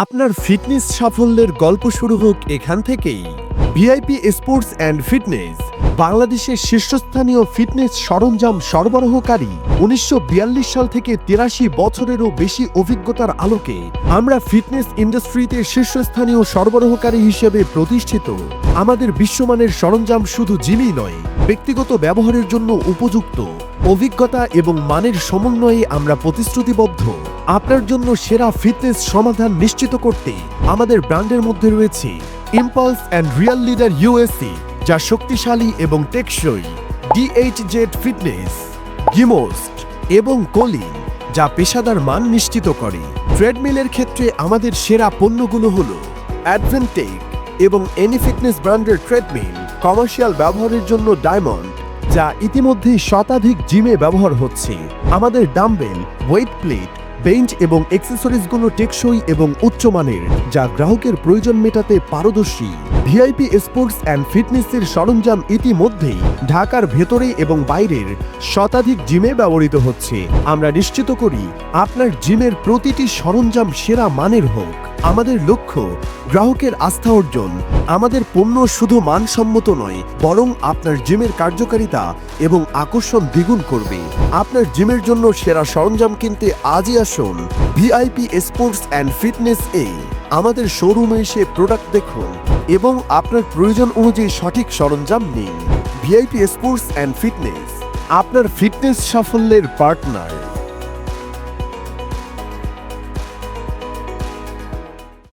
আপনার ফিটনেস সাফল্যের গল্প শুরু হোক এখান থেকেই। ভিআইপি স্পোর্টস অ্যান্ড ফিটনেস বাংলাদেশের শীর্ষস্থানীয় ফিটনেস সরঞ্জাম সরবরাহকারী। উনিশশো বিয়াল্লিশ সাল থেকে তিরাশি বছরেরও বেশি অভিজ্ঞতার আলোকে আমরা ফিটনেস ইন্ডাস্ট্রিতে শীর্ষস্থানীয় সরবরাহকারী হিসেবে প্রতিষ্ঠিত। আমাদের বিশ্বমানের সরঞ্জাম শুধু জিমই নয়, ব্যক্তিগত ব্যবহারের জন্য উপযুক্ত। অভিজ্ঞতা এবং মানের সমন্বয়ে আমরা প্রতিশ্রুতিবদ্ধ। আপনার জন্য সেরা ফিটনেস সমাধান নিশ্চিত করতে আমাদের ব্র্যান্ডের মধ্যে রয়েছে impulse and real leader USC যা শক্তিশালী এবং টেকসই। ডিএইচ জেড ফিটনেস গিমোস্ট এবং কলিন যা পেশাদার মান নিশ্চিত করে। ট্রেডমিলের ক্ষেত্রে আমাদের সেরা পণ্যগুলো হল অ্যাডভেন্টেক এবং এনি ফিটনেস ব্র্যান্ডের ট্রেডমিল কমার্শিয়াল ব্যবহারের জন্য ডায়মন্ড যা ইতিমধ্যেই শতাধিক জিমে ব্যবহার হচ্ছে। আমাদের ডাম্বেল ওয়েট প্লেট বেঞ্চ এবং অ্যাক্সেসরিজগুলো টেকসই এবং উচ্চমানের, যা গ্রাহকের প্রয়োজন মেটাতে পারদর্শী। ভিআইপি স্পোর্টস অ্যান্ড ফিটনেসের সরঞ্জাম ইতিমধ্যেই ঢাকার ভেতরে এবং বাইরের শতাধিক জিমে ব্যবহৃত হচ্ছে। আমরা নিশ্চিত করি, আপনার জিমের প্রতিটি সরঞ্জাম সেরা মানের হোক। আমাদের লক্ষ্য, গ্রাহকের আস্থা অর্জন। আমাদের পণ্য শুধু মানসম্মত নয়, বরং আপনার জিমের কার্যকারিতা এবং আকর্ষণ দ্বিগুণ করবে। আপনার জিমের জন্য সেরা সরঞ্জাম কিনতে আজই আসুন ভিআইপি স্পোর্টস অ্যান্ড ফিটনেস এ। আমাদের শোরুমে এসে প্রোডাক্ট দেখুন এবং আপনার প্রয়োজন অনুযায়ী সঠিক সরঞ্জাম নিন। ভিআইপি স্পোর্টস অ্যান্ড ফিটনেস আপনার ফিটনেস সাফল্যের পার্টনার